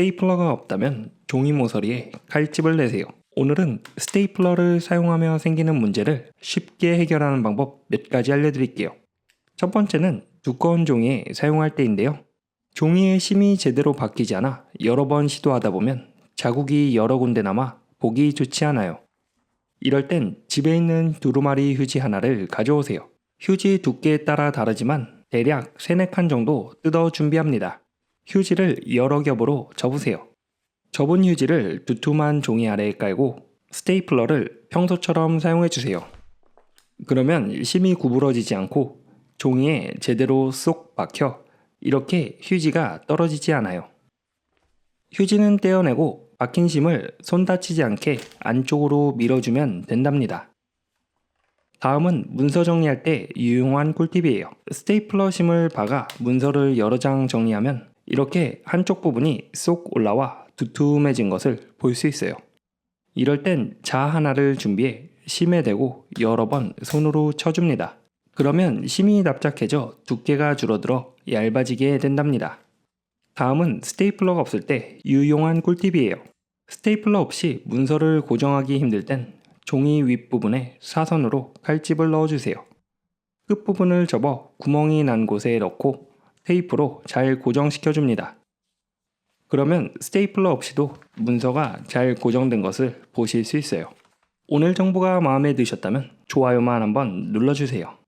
스테이플러가 없다면 종이 모서리에 칼집을 내세요. 오늘은 스테이플러를 사용하며 생기는 문제를 쉽게 해결하는 방법 몇 가지 알려드릴게요. 첫 번째는 두꺼운 종이에 사용할 때인데요. 종이의 심이 제대로 바뀌지 않아 여러 번 시도하다 보면 자국이 여러 군데 남아 보기 좋지 않아요. 이럴 땐 집에 있는 두루마리 휴지 하나를 가져오세요. 휴지 두께에 따라 다르지만 대략 3, 4칸 정도 뜯어 준비합니다. 휴지를 여러 겹으로 접으세요. 접은 휴지를 두툼한 종이 아래에 깔고 스테이플러를 평소처럼 사용해 주세요. 그러면 심이 구부러지지 않고 종이에 제대로 쏙 박혀 이렇게 휴지가 떨어지지 않아요. 휴지는 떼어내고 박힌 심을 손 다치지 않게 안쪽으로 밀어주면 된답니다. 다음은 문서 정리할 때 유용한 꿀팁이에요. 스테이플러 심을 박아 문서를 여러 장 정리하면 이렇게 한쪽 부분이 쏙 올라와 두툼해진 것을 볼 수 있어요. 이럴 땐 자 하나를 준비해 심에 대고 여러 번 손으로 쳐줍니다. 그러면 심이 납작해져 두께가 줄어들어 얇아지게 된답니다. 다음은 스테이플러가 없을 때 유용한 꿀팁이에요. 스테이플러 없이 문서를 고정하기 힘들 땐 종이 윗부분에 사선으로 칼집을 넣어주세요. 끝부분을 접어 구멍이 난 곳에 넣고 테이프로 잘 고정시켜 줍니다. 그러면 스테이플러 없이도 문서가 잘 고정된 것을 보실 수 있어요. 오늘 정보가 마음에 드셨다면 좋아요만 한번 눌러주세요.